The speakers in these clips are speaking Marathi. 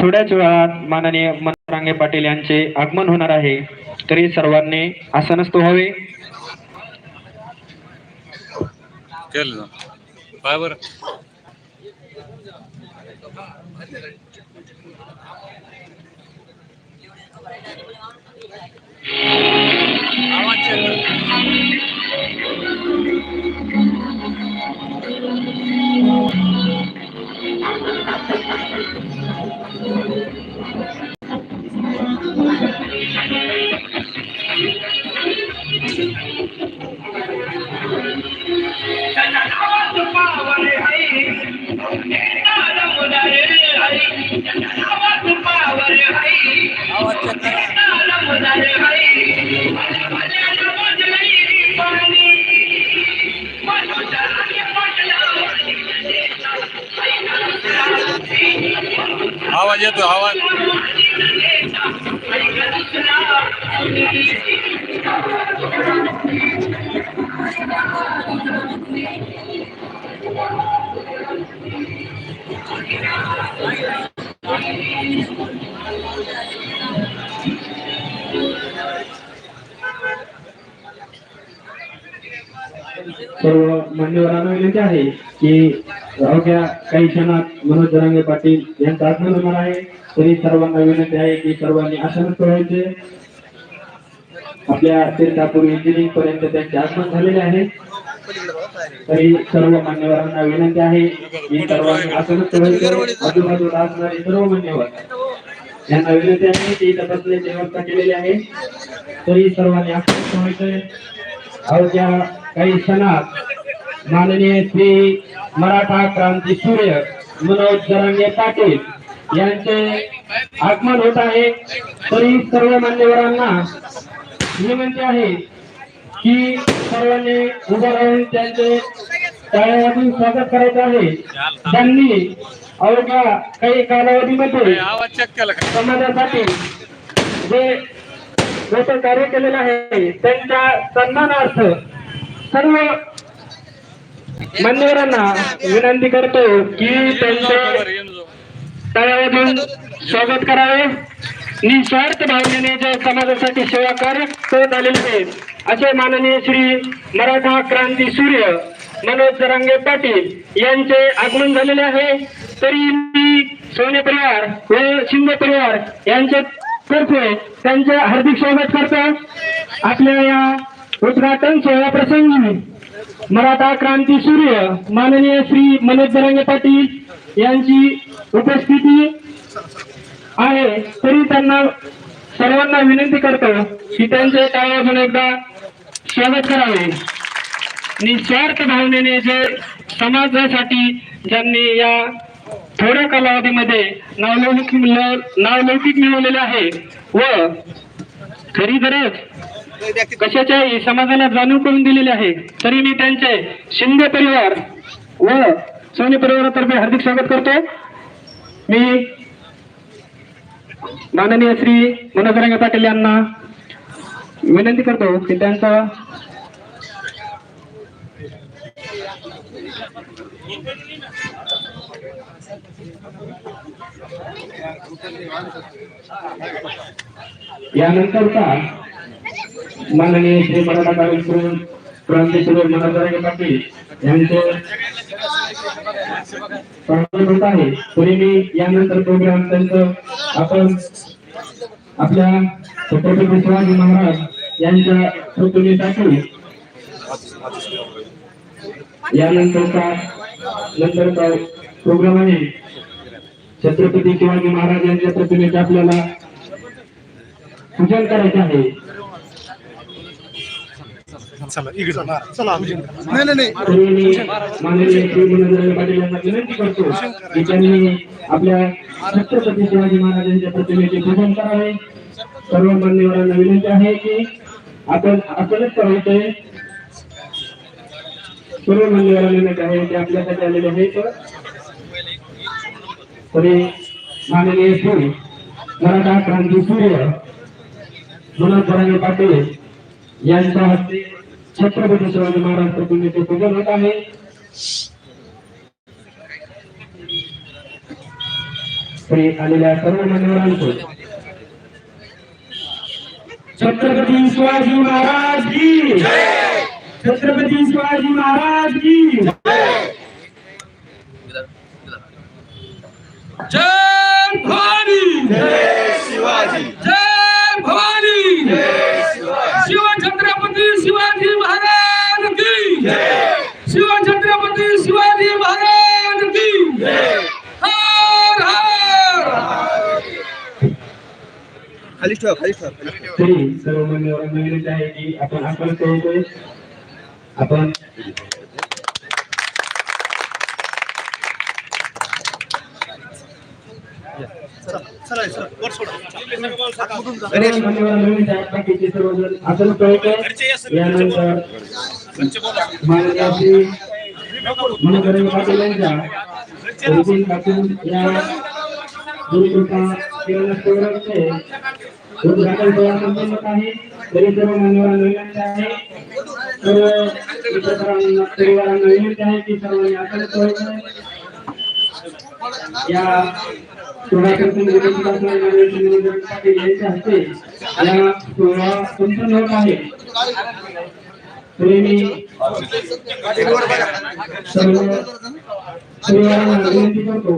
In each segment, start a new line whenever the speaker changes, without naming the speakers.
थोड्याच वेळात माननीय मनरांगे पाटील यांचे आगमन होणार आहे. तरी सर्वांनी आसनस्थ व्हावे.
केलं ना आवाज येतो आवाज
सर्व मान्यवरांना विनंती आहे की अवघ्या काही क्षणात मनोज जरांगे पाटील यांचं आगमन होणार आहे. तरी सर्वांना विनंती आहे की सर्वांनी आसनच व्हायचे आपल्या तीर्थापूर इंजिनिअरिंग पर्यंत त्यांचे आगमन झालेले आहे. तरी सर्व मान्यवरांना विनंती आहे की सर्वांनी आसनच व्हायचे आजूबाजूला असणारे सर्व मान्यवर यांना विनंती आहे की इथं बसण्याची व्यवस्था केलेली आहे. तरी सर्वांनी आसनच व्हायचे अवघ्या काही क्षणात माननीय श्री मराठा क्रांती सूर्य मनोज जरांगे पाटील यांचे आगमन होत आहे. तरी सर्व मान्यवरांना विनंती आहे की सर्वांनी उभं राहून त्यांचे टाळ्यामधून स्वागत करायचे आहे. त्यांनी अवघ्या काही कालावधीमध्ये समाजासाठी जे मोठं कार्य केलेलं आहे त्यांच्या सन्मानार्थ सर्व मान्यवरांना विनंती करतो की त्यांचे तळावधून स्वागत करावे. निस्वार्थ भावनेने जे समाजासाठी सेवा कार्य करत आलेले आहेत असे माननीय श्री मराठा क्रांती सूर्य मनोज जरांगे पाटील यांचे आगमन झालेले आहे. तरी मी सोने परिवार व शिंदे परिवार यांच्या तर्फे त्यांचे हार्दिक स्वागत करतो. आपल्या या उद्घाटन सोहळा प्रसंगी मराठा क्रांती सूर्य माननीय श्री मनोज जरांगे पाटील यांची उपस्थिती आहे. तरी त्यांना सर्वांना विनंती करतो की त्यांचे टाळ्यातून एकदा स्वागत करावे. निस्वार्थ भावनेने जे समाजासाठी ज्यांनी या थोड्या कालावधीमध्ये नावलौकिक नावलौकिक मिळवलेले आहे व खरी गरज कशाच्याही समाजाला जाणीव करून दिलेली आहे तरी मी त्यांचे शिंदे परिवार व सोने परिवारातर्फे हार्दिक स्वागत करतो. मी माननीय श्री मनोजरंग पाटील यांना विनंती करतो की त्यांचा यानंतरचा माननीय श्री मराठा कार्यक्रम क्रांतीसूर्य मनोज पाटील यांचे स्वागत होत आहे तरी मी यानंतर प्रोग्राम त्यांचं आपण आपल्या छत्रपती शिवाजी महाराज यांच्या प्रतिमेसाठी यानंतरचा नंतरचा प्रोग्राम आहे. छत्रपती शिवाजी महाराज यांच्या प्रतिमेचे आपल्याला पूजन करायचे आहे.
नाही नाही नाही
पाटील यांना विनंती करतो की त्यांनी आपल्या छत्रपती शिवाजी महाराजांच्या प्रतिमेचे पूजन करावे सर्व मान्यवरांना विनंती आहे की आपण आपणच करायचे सर्व मान्यवरांना विनंती आहे की आपल्यासाठी आलेले आहेत तरी माननीय श्री मराठा क्रांती सूर्य मनोज पाटील यांच्या हस्ते छत्रपती शिवाजी महाराज प्रतिमेचे पूजन होत आहे. आलेल्या सर्व मान्यवरांचं. छत्रपती शिवाजी महाराज की छत्रपती शिवाजी महाराज की
जय शिवाजी. शिवाजी महाराज की शिव शिवछत्रपती शिवाजी महाराज की हर हर
खाली ठेवा खाली ठेवा खाली ठेवा.
तरी सर्व मान्यवरांना विनंती आहे की आपण आपण कळतोय आपण
चला चला चला. वर सोडा.
सर्व मान्यवरांना विनंती आहे बाकीचे सर्वजण आपण कळतोय यानंतर माननीय श्री मनोहर पाटील यांच्या रुटीन पासून या गुरुकृपा किराणा स्टोअरचे उद्घाटन सोहळा संपन्न होत आहे तरी सर्व मान्यवरांना विनंती आहे सर्व मित्रपरांना परिवारांना विनंती आहे की सर्वांनी आपण कळतोय या सोहळ्यापासून यांच्या हस्ते या सोहळा संपन्न होत आहे. तरी सर्व विनंती करतो.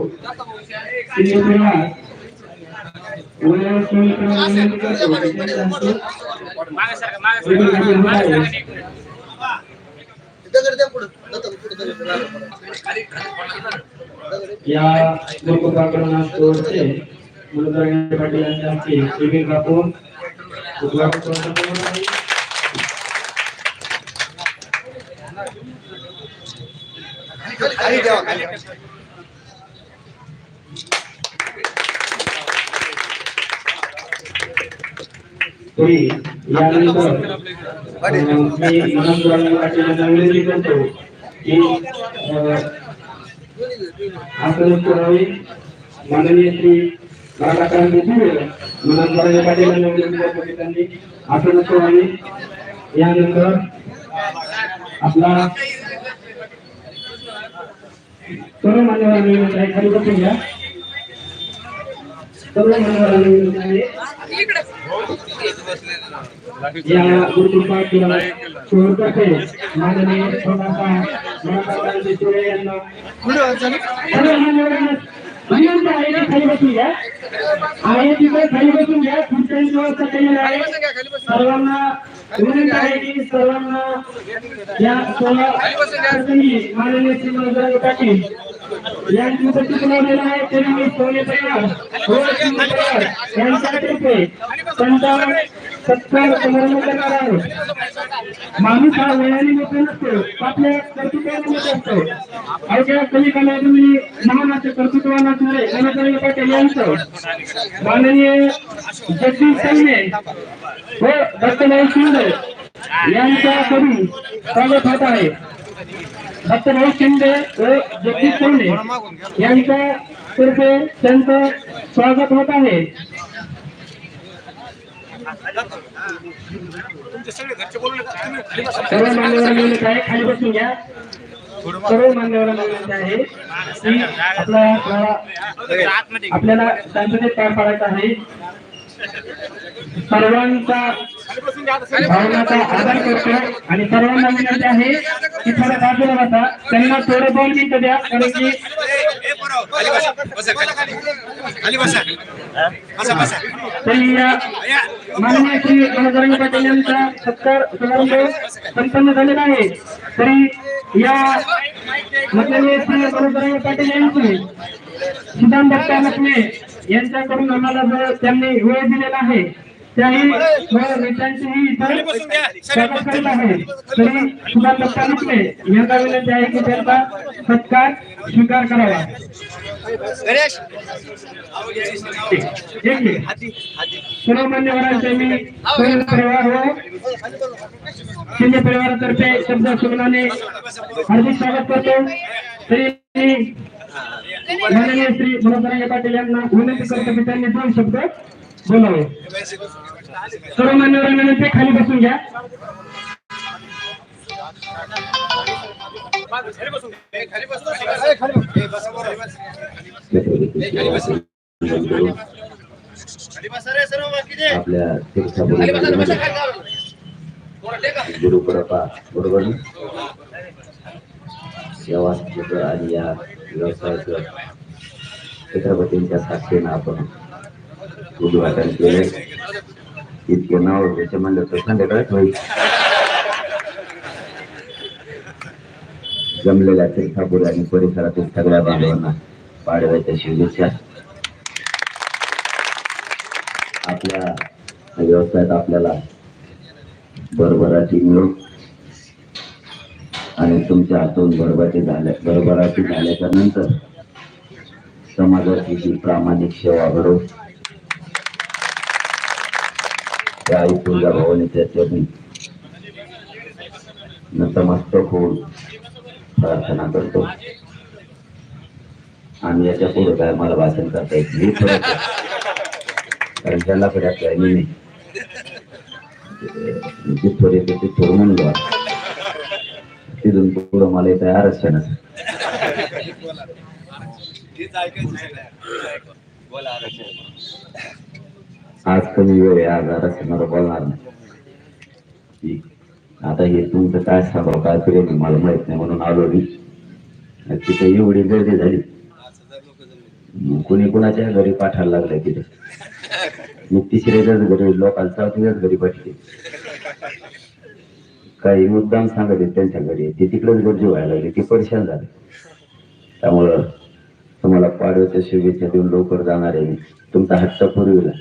विनंती करतो की त्यांच्या हस्ते उद्घाटन होत आहे.
दगड द्या पुढं. दगड पुढं दगड.
या लोकप्राकरण स्टोअरचे मनोदर पाटील यांच्या हस्ते शिबिर राखून उद्घाटन सोहळा संपन्न होत आहे.
खाली ठेवा खाली
तरी यानंतर मी मनोज पाटील यांना विनंती करतो की आसन करावे माननीय श्री मराठा क्रांती सूर्य मनोज पाटील यांना विनंती करतो की त्यांनी आसन करावे यानंतर आपला सर्व मान्यवरांना विनंती आहे खाली बसून घ्या. सर्व मान्यवरांना विनंती आहे या गुरुकृपा किंवा शोधकर्ते माननीय थोडासा मराठा क्रांती सूर्य यांना सर्व मान्यवरांना विनंती आहे की खाली बसून घ्या. आहे तिथे खाली बसून घ्या. खुर्च्यांची व्यवस्था केलेली आहे सर्वांना विनंती आहे की सर्वांना या सोहळा माननीय श्री मनोज पाटील यांची उपस्थित लावलेला आहे तरी मी सोने परिवार व शिंदे परिवार यांच्यातर्फे त्यांचा सत्कार समारंभ करणार आहे माणूस हा वयाने मोठा नसतो आपल्या कर्तृत्वाने मोठा असतो. अवघ्या कमी कालावधी महानाचे कर्तृत्वाला कर्तृत्वान असणारे मनोज पाटील यांचं माननीय जगदीश सैने व दत्तभाऊ शिंदे यांच्याकडून स्वागत होत आहे. दत्तभाऊ शिंदे व जगदीश शिंदे यांच्या तर्फे त्यांचं स्वागत होत आहे. सर्व मान्यवरांना आहे खाली बसून घ्या. सर्व मान्यवरांना आहे? की आपला आपल्याला शांततेत पार पाडायचा आहे. सर्वांचा भावनाचा आदर करतो आणि सर्वांना विनंती आहे की थोडं बाजूला बसा. त्यांना थोडं दोन मिनिटं द्या कारण की तरी या माननीय श्री मनोजरंग पाटील यांचा सत्कार समारंभ संपन्न झालेला आहे. तरी या माननीय श्री मनोजरंग पाटील यांचे सुदाम दत्ता यांच्याकडून आम्हाला जो त्यांनी वेळ दिलेला आहे त्याही नेत्यांचीही इथं स्वागत करीत आहे तरी विनंती आहे की त्यांचा सत्कार स्वीकार करावा. सर्व मान्यवरांचे मी परिवार व शिंदे परिवारातर्फे शब्द सुगनाने हार्दिक स्वागत करतो. तरी माननीय श्री मनोज पाटील यांना विनंती करतो की त्यांनी दोन शब्द बोलावे सर्व मान्यवरांना विनंती खाली बसून घ्या
खाली बस खाली बस
पूजन करून
खाली बसा रे सर्व बाकीचे
आपल्या तीर्थापुरी गुरुकृपा बरोबर ना? या वास्तूचं आणि या व्यवसायाचं छत्रपतींच्या साक्षीनं आपण उद्घाटन केले इतके नाव त्याचे म्हणलं तर संध्याकाळच होईल जमलेल्या तीर्थापुरी आणि परिसरातील सगळ्या बांधवांना पाडव्याच्या शुभेच्छा आपल्या व्यवसायात आपल्याला भरभराटी मिळो आणि तुमच्या हातून भरभराटी झाल्या भरभराटी झाल्याच्यानंतर समाजाची ही प्रामाणिक सेवा घडो त्या आई तुळजा भवानीच्या चरणी नतमस्तक होऊन प्रार्थना करतो आणि याच्यापुढे काय मला भाषण करता येत नाही कारण त्यांना कडे काय मी नाही तिथवर येते तिथवर म्हणलो तिथून पुढं मला इथं आरक्षणच
बोला आरक्षण
आज कमी वेळ आहे आज आरक्षणावर बोलणार नाही. आता हे तुमचं काय सांगावं काय प्रेम मला माहीत नाही म्हणून आलो मी. तिथे एवढी गर्दी झाली.
कुणी
कुणाच्या कोणी कोणाच्या घरी पाठायला लागलं तिथे. मी तिसऱ्याच्याच घरी लोकांना चौथ्याच्याच घरी पाठले काही मुद्दाम सांगत आहेत त्यांच्या घरी. ते तिकडेच गर्दी व्हायला लागली ते परेशान झाले. त्यामुळं तुम्हाला पाडव्याच्या शुभेच्छा देऊन लवकर जाणार आहे तुमचा हट्ट पुरविला.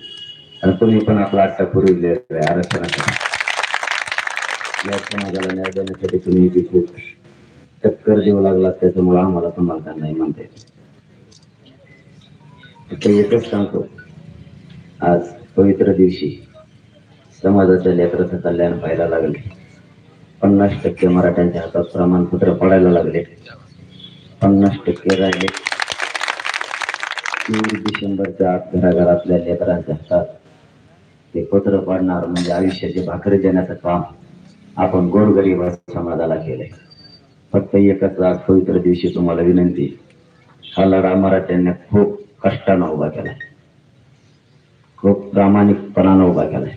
आणि तुम्ही पण आपला आत्ता पुरविले आरक्षणाचा. या समाजाला न्याय देण्यासाठी तुम्ही तिथे खूप टक्कर देऊ लागला त्याच्यामुळे आम्हाला तुम्हाला नाही म्हणता येत. एकच सांगतो आज पवित्र दिवशी समाजाच्या लेकराचं कल्याण पाहायला लागले. पन्नास टक्के मराठ्यांच्या हातात प्रमाणपत्र पडायला लागले. पन्नास टक्के राहिले. तीन डिसेंबरच्या आत घराघरातल्या लेकरांच्या हातात ते पत्र पाडणार म्हणजे आयुष्याची भाकरी देण्याचं काम आपण गोरगरीब समाजाला केलंय. फक्त एकच आज पवित्र दिवशी तुम्हाला विनंती हा लढा मराठ्यांनी खूप कष्टानं उभा केलाय. खूप प्रामाणिकपणानं उभा केलाय.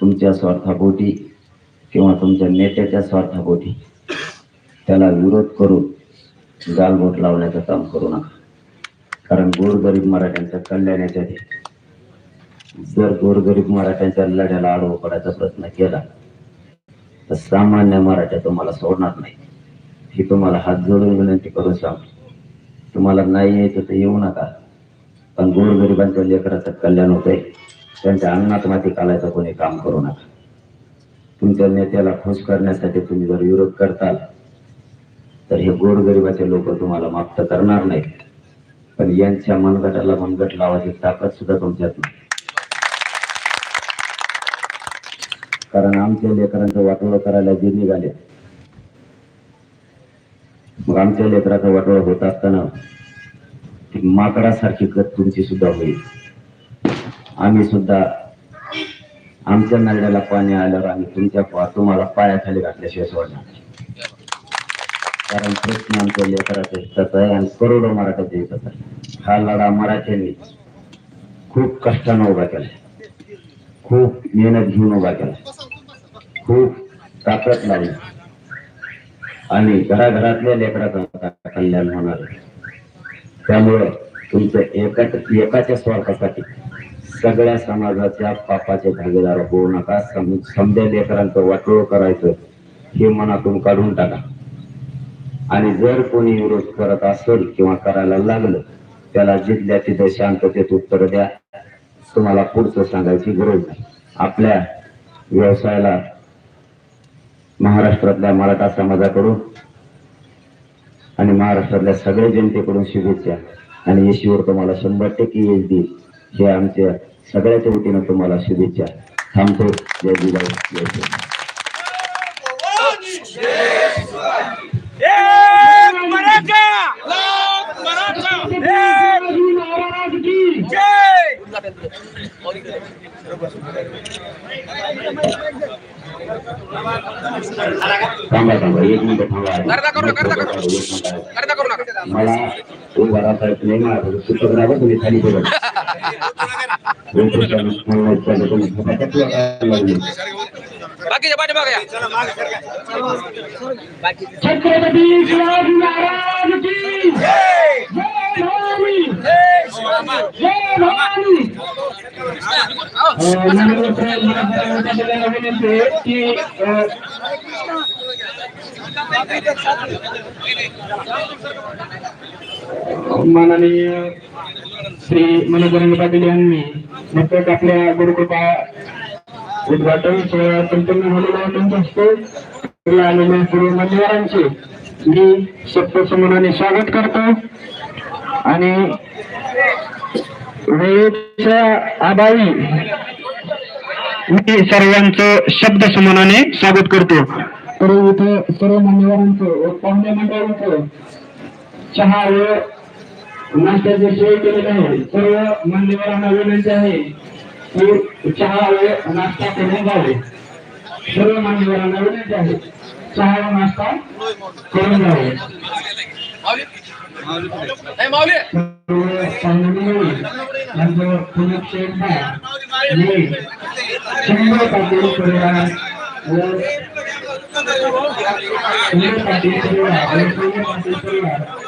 तुमच्या स्वार्थापोटी किंवा तुमच्या नेत्याच्या स्वार्थापोटी त्याला विरोध करून गालबोट लावण्याचं काम करू नका. कारण गोरगरीब मराठ्यांच्या कल्याणासाठी जर गोरगरीब मराठ्यांच्या लढ्याला आडवं पडायचा प्रयत्न केला तर सामान्य मराठ्या तुम्हाला सोडणार नाही. ही तुम्हाला हात जोडून विनंती करून सांगतो. तुम्हाला नाही यायचं तर येऊ नका. पण गोरगरिबांच्या लेकराचं कल्याण होतंय. त्यांच्या अन्नात माती कालायचं कोणी काम करू नका. तुमच्या नेत्याला खुश करण्यासाठी तुम्ही जर विरोध करताल तर हे गोरगरिबाचे लोक तुम्हाला माफ करणार नाहीत. पण यांच्या मनगटाला मनगट लावायची ताकद सुद्धा तुमच्यात नाही. कारण आमच्या लेकरांचं वाटोळं करायला जे निघाले. मग आमच्या लेकराचं वाटोळं होत असताना ती माकडासारखी गत तुमची सुद्धा होईल. आम्ही सुद्धा आमच्या नळ्याला पाणी आल्यावर आम्ही तुमच्या पा- तुम्हाला पायाखाली घातल्याशिवाय सोडणार कारण प्रश्न आमच्या लेकराच्या हिताचा आहे आणि करोडो मराठ्याच्या हिताचा आहे. हा लढा मराठ्यांनी खूप कष्टानं उभा केला खूप मेहनत घेऊन उभा केला खूप ताकद लावली आणि घराघरातल्या लेकराचा कल्याण होणार त्यामुळं त्यामुळे तुमच्या एका एकाच्या स्वार्थासाठी सगळ्या समाजाच्या पापाचे भागीदार होऊ नका. समजा लेकरांचं वाटोळ करायचं हे मनातून काढून टाका. आणि जर कोणी विरोध करत असेल किंवा करायला लागलं त्याला जिथल्या तिथे शांततेत उत्तर द्या. तुम्हाला पुढचं सांगायची गरज नाही. आपल्या व्यवसायाला महाराष्ट्रातल्या मराठा समाजाकडून आणि महाराष्ट्रातल्या सगळ्या जनतेकडून शुभेच्छा. आणि येशीवर तुम्हाला शंभर टक्के यश देईल. हे आमच्या सगळ्याच्या वतीनं तुम्हाला शुभेच्छा. थांबतो. जय जिल्हा जय you. थांबा थांबा एक मिनिट थांबा. मला उभा राहता येत नाही माझं सुटक राहा तुम्ही खाली बघा
बाकीच्या पाठी बघा या.
चला मागे सरका.
छत्रपती शिवाजी महाराज की जय भवानी जय भवानी अं, माननीय साहेब, मला आपल्याला विनंती आहे की अं, माननीय श्री मनोज पाटील यांनी नुकतंच आपल्या गुरुकृपा उद्घाटन सोहळा संपन्न झालेला आहे त्यांच्या हस्ते आलेल्या सर्व मान्यवरांचे मी सप्तसमानाने स्वागत करतो. आणि वेळेच्या अभावी मी सर्वांचं शब्द समनाने स्वागत करतो. तर इथे सर्व मान्यवरांचं व पाहुणे मंडळांचं चहा व नाश्त्याची सोय केलेली आहे. सर्व मान्यवरांना विनंती आहे. की चहा व नाश्ता करून जावे सर्व मान्यवरांना विनंती आहे. चहा व नाश्ता करून जावे शंभर पाटील परिवार व परिवार पाटील परिवार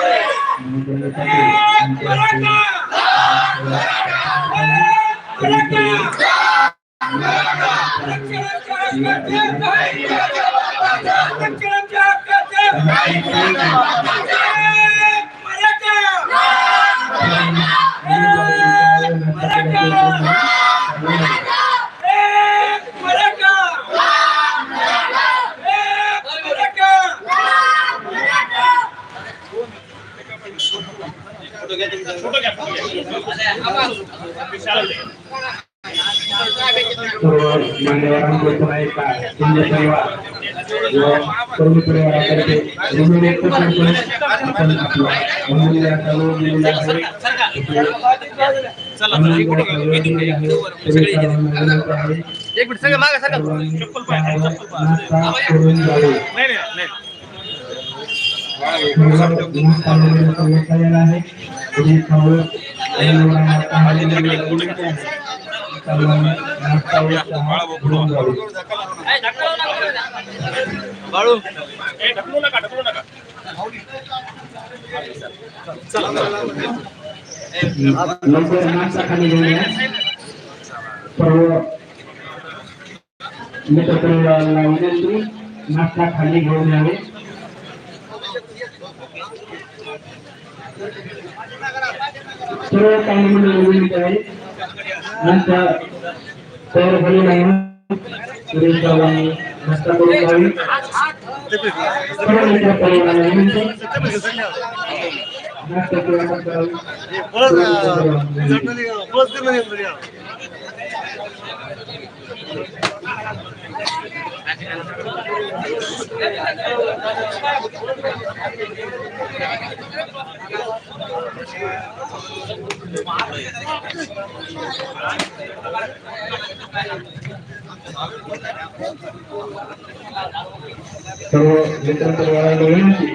करतो आणि सर्व पाहुणे मंडळी व मंडळांना विनंती आहे की नाश्ता व्यवस्थापन सोय केली जावी. कोणीही नाश्ता केल्याशिवाय जाऊ नये. सर्व मान्यवरांचे पुन्हा एकदा शिंदे परिवार व सर्व परिवारातर्फे ऋण व्यक्त करतो आपण आपला अमूल्य असा वेळ दिलेला आहे. विनंती सर्वांनी नाश्ता चहा जावे
बाळू
ढकलू नका ढकलू नका
लवकर नाश्ता खाली घेऊन सर्व मित्रपरिवाराला विनंती नाश्ता खाली घेऊन यावे सर्व काही म्हणून विनंती आहे नाश्ता तयार झालेला आहे सुरेश बाबांनी नाश्ता करून घ्यावी सर्व विनंती नाश्ता सर्व मित्र परिवाराला विनंती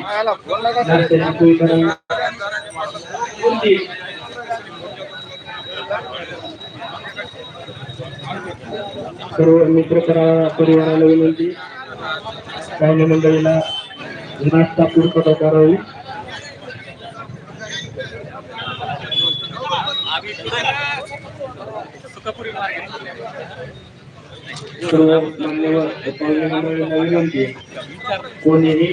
नाश्त्याची सोय करा कोणती? सर्व मित्र परा- परिवाराला विनंती काही मंडळीला नाश्ता पूर्तता करावी सर्व मान्यवर पाहुणे मंडळींना विनंती कोणीही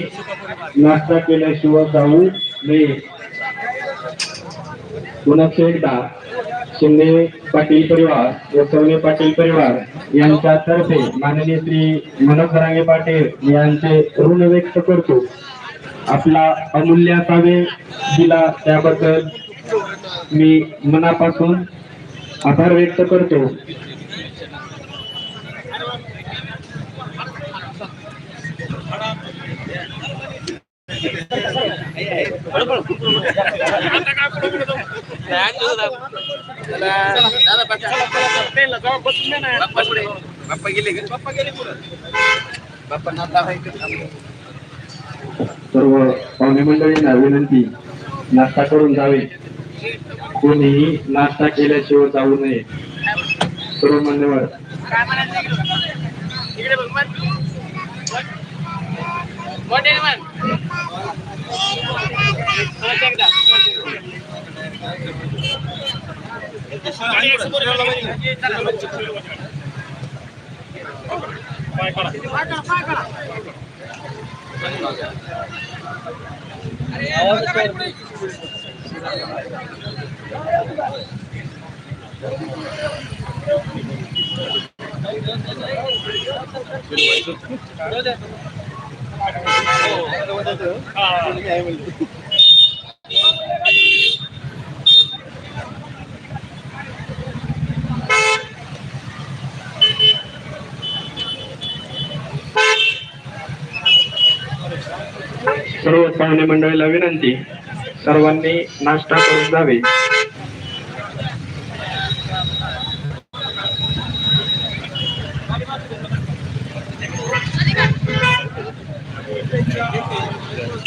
नाश्ता केल्याशिवाय जाऊ नये पुन्हा एकदा शिंदे पाटील परिवार व सवणे पाटील परिवार यांच्यातर्फे माननीय श्री मनोहरांगे पाटील यांचे ऋण व्यक्त करतो. आपला अमूल्य असा वेळ दिला त्याबद्दल मी मनापासून आभार व्यक्त करतो.
बाप्पा गेले बाप्पा गेले बाप्पा
सर्व पाहुणे मंडळींना विनंती. नाश्ता करून जावे. कोणीही नाश्ता केल्याशिवाय जाऊ नये. सर्व मान्यवर.
मोठे मन एकदा
सर्व पाहुणे मंडळीला विनंती. सर्वांनी नाश्ता करून जावे.